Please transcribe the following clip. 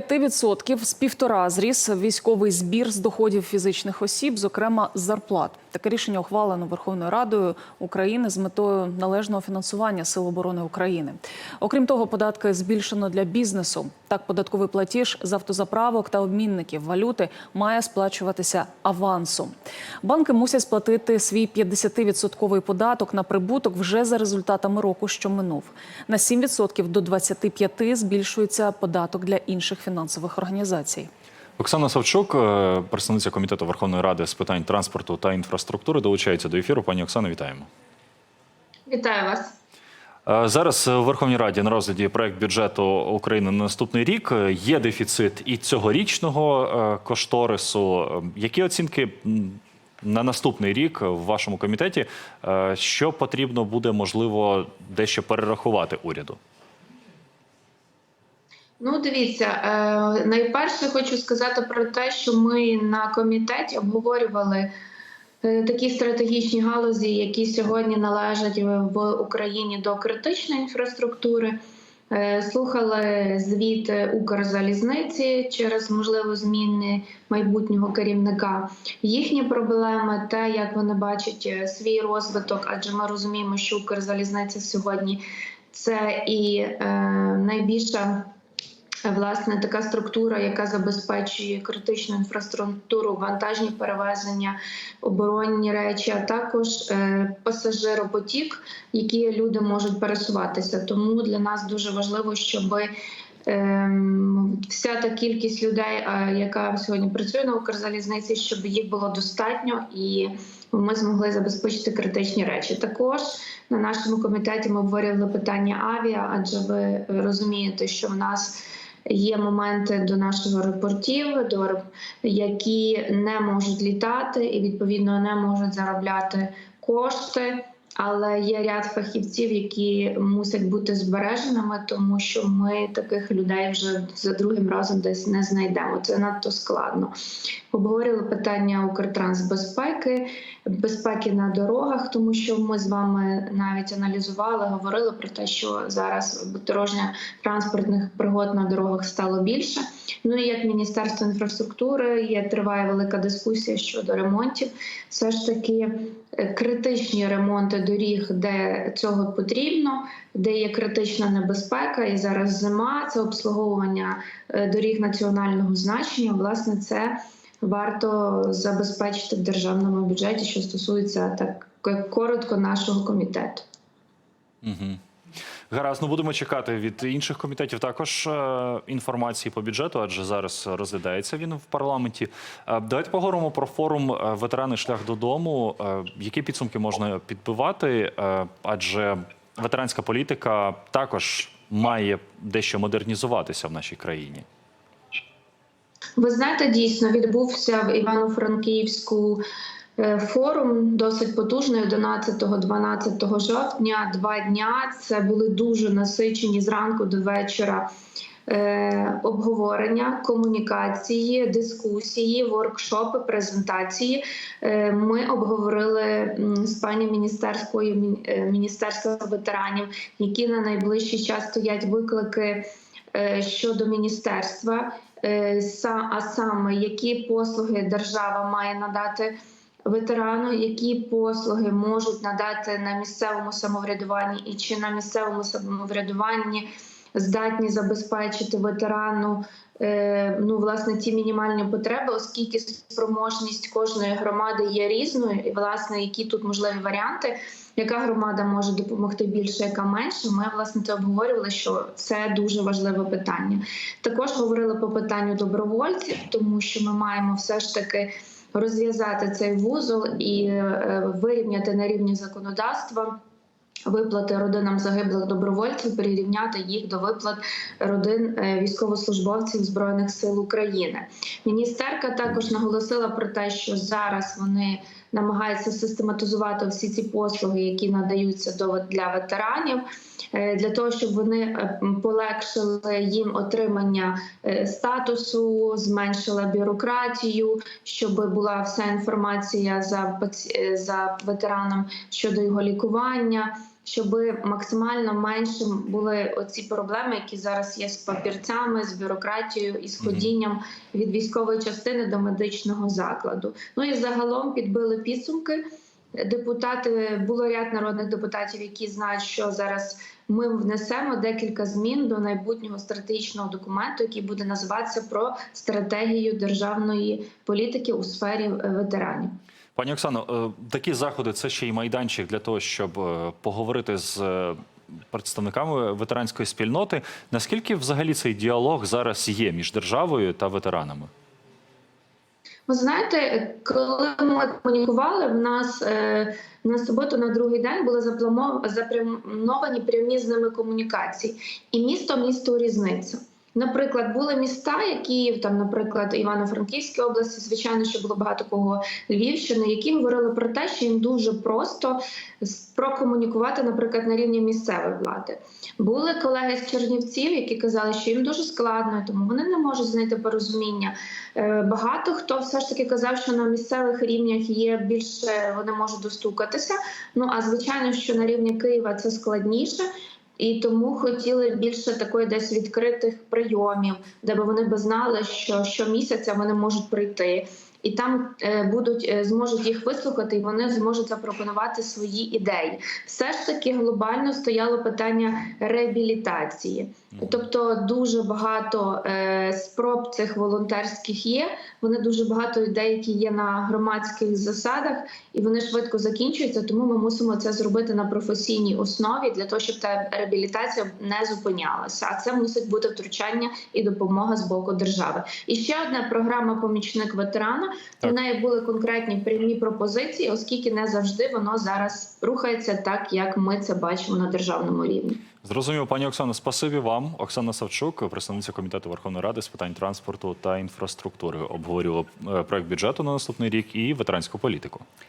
5% з півтора зріс військовий збір з доходів фізичних осіб, зокрема зарплат. Таке рішення ухвалено Верховною Радою України з метою належного фінансування Сил оборони України. Окрім того, податки збільшено для бізнесу. Так, податковий платіж з автозаправок та обмінників валюти має сплачуватися авансом. Банки мусять сплатити свій 50-відсотковий податок на прибуток вже за результатами року, що минув. На 7% до 25% збільшується податок для інших фінансових організацій. Оксана Савчук, е, представниця комітету Верховної Ради з питань транспорту та інфраструктури, долучається до ефіру. Пані Оксано, вітаємо. Вітаю вас. Е, Зараз у Верховній Раді на розгляді проект бюджету України на наступний рік. Е, Є дефіцит і цьогорічного е, кошторису. Е, Які оцінки на наступний рік в вашому комітеті? Е, Що потрібно буде можливо дещо перерахувати уряду? Ну, дивіться, е, найперше хочу сказати про те, що ми на комітеті обговорювали е, такі стратегічні галузі, які сьогодні належать в Україні до критичної інфраструктури. Е, Слухали звіт Укрзалізниці через можливу зміни майбутнього керівника. Їхні проблеми, те, як вони бачать е, свій розвиток, адже ми розуміємо, що Укрзалізниця сьогодні це і е, найбільша. Власне, така структура, яка забезпечує критичну інфраструктуру, вантажні перевезення, оборонні речі, а також е, пасажиропотік, які люди можуть пересуватися. Тому для нас дуже важливо, щоб ем, вся та кількість людей, е, яка сьогодні працює на Укрзалізниці, щоб їх було достатньо і ми змогли забезпечити критичні речі. Також на нашому комітеті ми обговорювали питання авіа, адже ви розумієте, що в нас є моменти до наших аеропортів, які не можуть літати і відповідно не можуть заробляти кошти. Але є ряд фахівців, які мусять бути збереженими, тому що ми таких людей вже за другим разом десь не знайдемо. Це надто складно. Обговорили питання Укртрансбезпеки, безпеки на дорогах, тому що ми з вами навіть аналізували, говорили про те, що зараз дорожньо-транспортних пригод на дорогах стало більше. Ну і як Міністерство інфраструктури є триває велика дискусія щодо ремонтів. Все ж таки е, критичні ремонти доріг, де цього потрібно, де є критична небезпека, і зараз зима це обслуговування е, доріг національного значення. Власне, це варто забезпечити в державному бюджеті, що стосується так коротко нашого комітету. Угу. Гаразд, ну будемо чекати від інших комітетів також е, інформації по бюджету, адже зараз розглядається він в парламенті. Е, давайте поговоримо про форум е, ветерани шлях додому. Які підсумки можна підбивати? Адже ветеранська політика також має дещо модернізуватися в нашій країні. Ви знаєте, дійсно відбувся в Івано-Франківську форум досить потужний 11-12 жовтня. Два дня це були дуже насичені зранку до вечора. е, Обговорення, комунікації, дискусії, воркшопи, презентації. Е, Ми обговорили з пані міністерською мін- е, міністерства ветеранів, які на найближчий час стоять виклики е, щодо міністерства. Е, а саме які послуги держава має надати ветерану, які послуги можуть надати на місцевому самоврядуванні, і чи на місцевому самоврядуванні здатні забезпечити ветерану е, ну власне ті мінімальні потреби, оскільки спроможність кожної громади є різною, і власне які тут можливі варіанти. Яка громада може допомогти більше, яка менше? Ми власне це обговорювали, що це дуже важливе питання. Також говорили по питанню добровольців, тому що ми маємо все ж таки розв'язати цей вузол і е, вирівняти на рівні законодавства. Виплати родинам загиблих добровольців прирівняти їх до виплат родин е, військовослужбовців збройних сил України. Міністерка також наголосила про те, що зараз вони намагаються систематизувати всі ці послуги, які надаються до для ветеранів, для того, щоб вони е, полегшили їм отримання е, статусу, зменшила бюрократію, щоб була вся інформація за е, за ветераном щодо його лікування. щоб максимально меншим були оці проблеми, які зараз є з папірцями, з бюрократією і з ходінням від військової частини до медичного закладу. Ну і загалом підбили підсумки. Депутати було ряд народних депутатів, які знають, що зараз ми внесемо декілька змін до майбутнього стратегічного документу, який буде називатися про стратегію державної політики у сфері е, ветеранів. Пані Оксано, е, такі заходи це ще й майданчик для того, щоб е, поговорити з представниками ветеранської спільноти. Наскільки взагалі цей діалог зараз є між державою та ветеранами? Ви знаєте, коли ми комунікували, в нас е, на суботу на другий день були заплановані прямі з ними комунікації, і місто місто різниця. Наприклад, були міста, які там, наприклад, Івано-Франківській області, звичайно, що було багато кого Львівщини, які говорили про те, що їм дуже просто прокомунікувати, наприклад, на рівні місцевої влади. Були колеги з Чернівців, які казали, що їм дуже складно, тому вони не можуть знайти порозуміння. Е, Багато хто все ж таки казав, що на місцевих рівнях є більше, вони можуть достукатися. Ну а звичайно, що на рівні Києва це складніше. І тому хотіли більше такої десь відкритих прийомів, де б вони б знали, що щомісяця вони можуть прийти, і там е, будуть е, зможуть їх вислухати, і вони зможуть запропонувати свої ідеї. Все ж таки глобально стояло питання реабілітації, тобто дуже багато е, спроб цих волонтерських є. Вони дуже багато ідей, які є на громадських засадах, і вони швидко закінчуються. Тому ми мусимо це зробити на професійній основі для того, щоб та реабілітація не зупинялася. А це мусить бути втручання і допомога з боку держави. І ще одна програма Помічник ветерана. Так. У неї були конкретні прямі пропозиції, оскільки не завжди воно зараз рухається так, як ми це бачимо на державному рівні. Зрозуміло, пані Оксано, спасибі вам. Оксана Савчук, представниця комітету Верховної Ради з питань транспорту та інфраструктури, обговорювала е, проект бюджету на наступний рік і ветеранську політику.